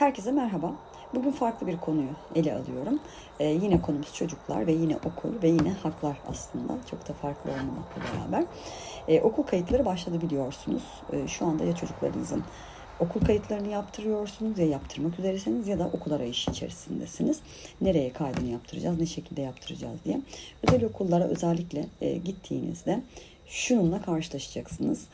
Herkese merhaba. Bugün farklı bir konuyu ele alıyorum. Ee, yine konumuz çocuklar ve yine okul ve yine haklar aslında. Çok da farklı olmamakla beraber. Ee, okul kayıtları başladı biliyorsunuz. Ee, şu anda ya çocuklarınızın okul kayıtlarını yaptırıyorsunuz ya yaptırmak üzeresiniz ya da okul arayışı içerisindesiniz. Nereye kaydını yaptıracağız, ne şekilde yaptıracağız diye. Özel okullara özellikle e, gittiğinizde şununla karşılaşacaksınız.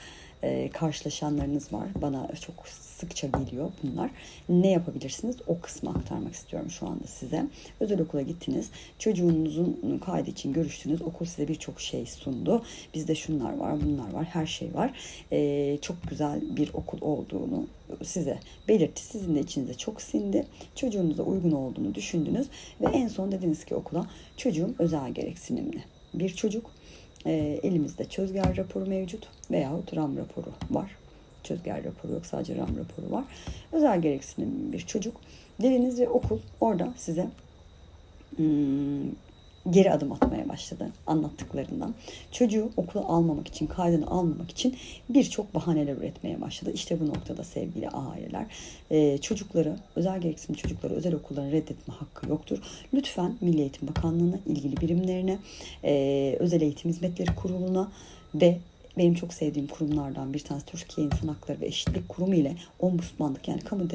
E, karşılaşanlarınız var. Bana çok sıkça geliyor bunlar. Ne yapabilirsiniz? O kısmı aktarmak istiyorum şu anda size. Özel okula gittiniz. Çocuğunuzun kaydı için görüştünüz. Okul size birçok şey sundu. Bizde şunlar var, bunlar var, her şey var. E, çok güzel bir okul olduğunu size belirtti. Sizin de içinize çok sindi. Çocuğunuza uygun olduğunu düşündünüz. Ve en son dediniz ki okula çocuğum özel gereksinimli. Bir çocuk e, elimizde çözger raporu mevcut veyahut RAM raporu var. Çözger raporu yok sadece RAM raporu var. Özel gereksinim bir çocuk. Dediniz ve okul orada size hmm, geri adım atmaya başladı anlattıklarından. Çocuğu okula almamak için, kaydını almamak için birçok bahaneler üretmeye başladı. İşte bu noktada sevgili aileler, e, çocukları, özel gereksinim çocukları özel okulların reddetme hakkı yoktur. Lütfen Milli Eğitim Bakanlığı'na, ilgili birimlerine, e, Özel Eğitim Hizmetleri Kurulu'na ve benim çok sevdiğim kurumlardan bir tanesi Türkiye İnsan Hakları ve Eşitlik Kurumu ile Ombudsmanlık yani kamu